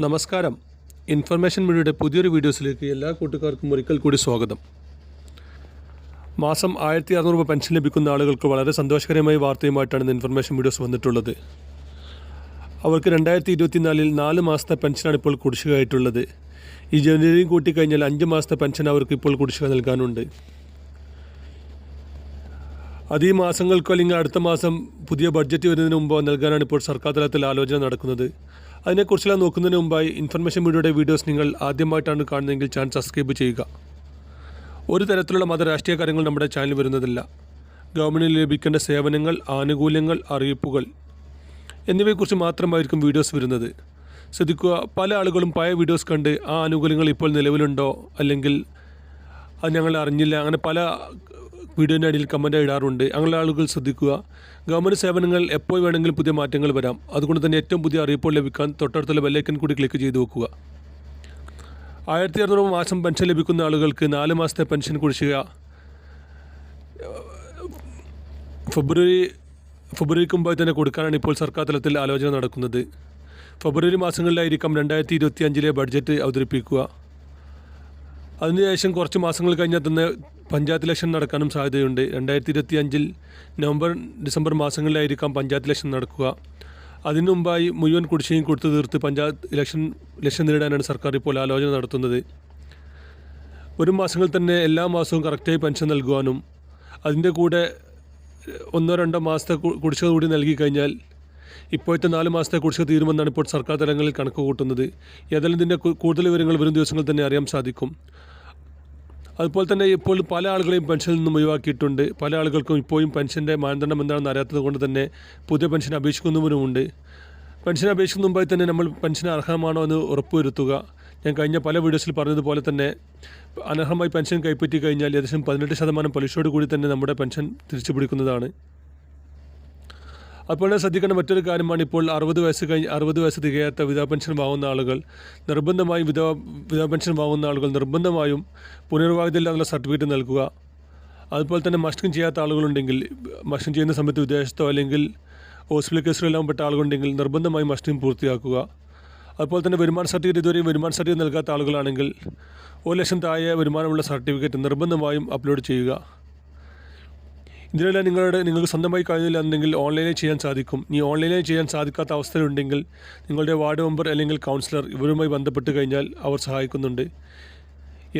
നമസ്കാരം. ഇൻഫർമേഷൻ മീഡിയയുടെ പുതിയൊരു വീഡിയോസിലേക്ക് എല്ലാ കൂട്ടുകാർക്കും ഒരിക്കൽ കൂടി സ്വാഗതം. മാസം ആയിരത്തി അറുന്നൂറ് രൂപ പെൻഷൻ ലഭിക്കുന്ന ആളുകൾക്ക് വളരെ സന്തോഷകരമായ വാർത്തയുമായിട്ടാണ് ഇന്ന് ഇൻഫർമേഷൻ വീഡിയോസ് വന്നിട്ടുള്ളത്. അവർക്ക് രണ്ടായിരത്തി ഇരുപത്തിനാലിൽ നാല് മാസത്തെ പെൻഷനാണ് ഇപ്പോൾ കുടിശ്ശികയായിട്ടുള്ളത്. ഈ ജനുവരിയും കൂട്ടിക്കഴിഞ്ഞാൽ അഞ്ച് മാസത്തെ പെൻഷൻ അവർക്ക് ഇപ്പോൾ കുടിശ്ശിക നൽകാനുണ്ട്. അത് ഈ മാസങ്ങൾക്കോ അല്ലെങ്കിൽ അടുത്ത മാസം പുതിയ ബഡ്ജറ്റ് വരുന്നതിന് മുമ്പോ നൽകാനാണ് ഇപ്പോൾ സർക്കാർ തലത്തിൽ ആലോചന നടക്കുന്നത്. അതിനെക്കുറിച്ചെല്ലാം നോക്കുന്നതിന് മുമ്പായി ഇൻഫർമേഷൻ മീഡിയയുടെ വീഡിയോസ് നിങ്ങൾ ആദ്യമായിട്ടാണ് കാണുന്നതെങ്കിൽ ചാനൽ സബ്സ്ക്രൈബ് ചെയ്യുക. ഒരു തരത്തിലുള്ള മത രാഷ്ട്രീയ കാര്യങ്ങൾ നമ്മുടെ ചാനൽ വരുന്നതില്ല. ഗവൺമെന്റിൽ ലഭിക്കേണ്ട സേവനങ്ങൾ ആനുകൂല്യങ്ങൾ അറിയിപ്പുകൾ എന്നിവയെക്കുറിച്ച് മാത്രമായിരിക്കും വീഡിയോസ് വരുന്നത്. ശ്രദ്ധിക്കുക പല ആളുകളും പഴയ വീഡിയോസ് കണ്ട് ആ ആനുകൂല്യങ്ങൾ ഇപ്പോൾ നിലവിലുണ്ടോ? അല്ലെങ്കിൽ അത് ഞങ്ങൾ അറിഞ്ഞില്ല. അങ്ങനെ പല വീഡിയോന്റെ അടിയിൽ കമന്റ് ഇടാറുണ്ട്. അങ്ങനെയുള്ള ആളുകൾ ശ്രദ്ധിക്കുക. ഗവൺമെന്റ് സേവനങ്ങൾ എപ്പോൾ വേണമെങ്കിലും പുതിയ മാറ്റങ്ങൾ വരാം. അതുകൊണ്ട് തന്നെ ഏറ്റവും പുതിയ അറിയിപ്പോൾ ലഭിക്കാൻ തൊട്ടടുത്തുള്ള ബെല്ലൈക്കൻ കൂടി ക്ലിക്ക് ചെയ്ത് വെക്കുക. ആയിരത്തി അറുന്നൂറ് മാസം പെൻഷൻ ലഭിക്കുന്ന ആളുകൾക്ക് നാല് മാസത്തെ പെൻഷൻ കുടിശ്ശിക. ഫെബ്രുവരി ഫെബ്രുവരിക്ക് മുമ്പായി തന്നെ കൊടുക്കാനാണ് ഇപ്പോൾ സർക്കാർ തലത്തിൽ ആലോചന നടക്കുന്നത്. ഫെബ്രുവരി മാസങ്ങളിലായിരിക്കാം രണ്ടായിരത്തി ഇരുപത്തി അഞ്ചിലെ ബഡ്ജറ്റ് അവതരിപ്പിക്കുക. അതിനുശേഷം കുറച്ച് മാസങ്ങൾ കഴിഞ്ഞാൽ തന്നെ പഞ്ചായത്ത് ഇലക്ഷൻ നടക്കാനും സാധ്യതയുണ്ട്. രണ്ടായിരത്തി ഇരുപത്തി അഞ്ചിൽ നവംബർ ഡിസംബർ മാസങ്ങളിലായിരിക്കാം പഞ്ചായത്ത് ഇലക്ഷൻ നടക്കുക. അതിനു മുമ്പായി മുഴുവൻ കുടിശ്ശികയും കൊടുത്തു തീർത്ത് പഞ്ചായത്ത് ഇലക്ഷൻ ഇലക്ഷൻ നേടാനാണ് സർക്കാർ ഇപ്പോൾ ആലോചന നടത്തുന്നത്. ഒരു മാസങ്ങളിൽ തന്നെ എല്ലാ മാസവും കറക്റ്റായി പെൻഷൻ നൽകുവാനും അതിന്റെ കൂടെ ഒന്നോ രണ്ടോ മാസത്തെ കുടിശ്ശിക കൂടി നൽകി കഴിഞ്ഞാൽ ഇപ്പോഴത്തെ നാല് മാസത്തെ കുടിശ്ശിക തീരുമെന്നാണ് ഇപ്പോൾ സർക്കാർ തലങ്ങളിൽ കണക്ക് കൂട്ടുന്നത്. ഏതായാലും ഇതിന്റെ കൂടുതൽ വിവരങ്ങൾ വരും ദിവസങ്ങളിൽ തന്നെ അറിയാൻ സാധിക്കും. അതുപോലെ തന്നെ ഇപ്പോൾ പല ആളുകളെയും പെൻഷനിൽ നിന്നും ഒഴിവാക്കിയിട്ടുണ്ട്. പല ആളുകൾക്കും ഇപ്പോഴും പെൻഷന്റെ മാനദണ്ഡം എന്താണെന്ന് അറിയാത്തത് കൊണ്ട് തന്നെ പുതിയ പെൻഷൻ അപേക്ഷിക്കുന്നവരുമുണ്ട്. പെൻഷൻ അപേക്ഷിക്കുന്ന മുമ്പായി തന്നെ നമ്മൾ പെൻഷൻ അർഹമാണോ എന്ന് ഉറപ്പുവരുത്തുക. ഞാൻ കഴിഞ്ഞ പല വീഡിയോസിൽ പറഞ്ഞതുപോലെ തന്നെ അനർഹമായി പെൻഷൻ കൈപ്പറ്റി കഴിഞ്ഞാൽ ഏകദേശം പതിനെട്ട് ശതമാനം പലിശയോട് കൂടി തന്നെ നമ്മുടെ പെൻഷൻ തിരിച്ചു പിടിക്കുന്നതാണ് അപ്പോൾ ശ്രദ്ധിക്കേണ്ട മറ്റൊരു കാര്യമാണ് ഇപ്പോൾ അറുപത് വയസ്സ് കഴിഞ്ഞ് അറുപത് വയസ്സ് തികയാത്ത വിധവ പെൻഷൻ വാങ്ങുന്ന ആളുകൾ നിർബന്ധമായും വിധവ വിധവ പെൻഷൻ വാങ്ങുന്ന ആളുകൾ നിർബന്ധമായും പുനർവിവാഹത്തിലുള്ള സർട്ടിഫിക്കറ്റ് നൽകുക. അതുപോലെ തന്നെ മസ്റ്റിംഗ് ചെയ്യാത്ത ആളുകളുണ്ടെങ്കിൽ മസ്റ്റിംഗ് ചെയ്യുന്ന സമയത്ത് വിദേശത്തോ അല്ലെങ്കിൽ ഹോസ്പിറ്റൽ കേസുകളെല്ലാം പെട്ട ആളുകളുണ്ടെങ്കിൽ നിർബന്ധമായും മസ്റ്റിംഗ് പൂർത്തിയാക്കുക. അതുപോലെ തന്നെ വരുമാന സർട്ടിഫിക്കറ്റ് ഇതുവരെയും വരുമാന സർട്ടിഫിക്കറ്റ് നൽകാത്ത ആളുകളാണെങ്കിൽ ഒരു ലക്ഷം താഴെ വരുമാനമുള്ള സർട്ടിഫിക്കറ്റ് നിർബന്ധമായും അപ്ലോഡ് ചെയ്യുക. ഇതിനെല്ലാം നിങ്ങളുടെ നിങ്ങൾക്ക് സ്വന്തമായി കഴിയുന്നില്ല ഓൺലൈനിൽ ചെയ്യാൻ സാധിക്കും. ഇനി ഓൺലൈനിൽ ചെയ്യാൻ സാധിക്കാത്ത അവസ്ഥയുണ്ടെങ്കിൽ നിങ്ങളുടെ വാർഡ് മെമ്പർ അല്ലെങ്കിൽ കൗൺസിലർ ഇവരുമായി ബന്ധപ്പെട്ട് കഴിഞ്ഞാൽ അവർ സഹായിക്കുന്നുണ്ട്.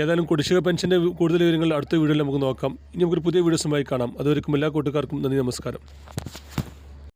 ഏതായാലും കുടിശ്ശിക പെൻഷന്റെ കൂടുതൽ വിവരങ്ങൾ അടുത്ത വീഡിയോയിൽ നമുക്ക് നോക്കാം. ഇനി നമുക്കൊരു പുതിയ വീഡിയോസുമായി കാണാം. അതുവരെക്കും എല്ലാ കൂട്ടുകാർക്കും നന്ദി നമസ്കാരം.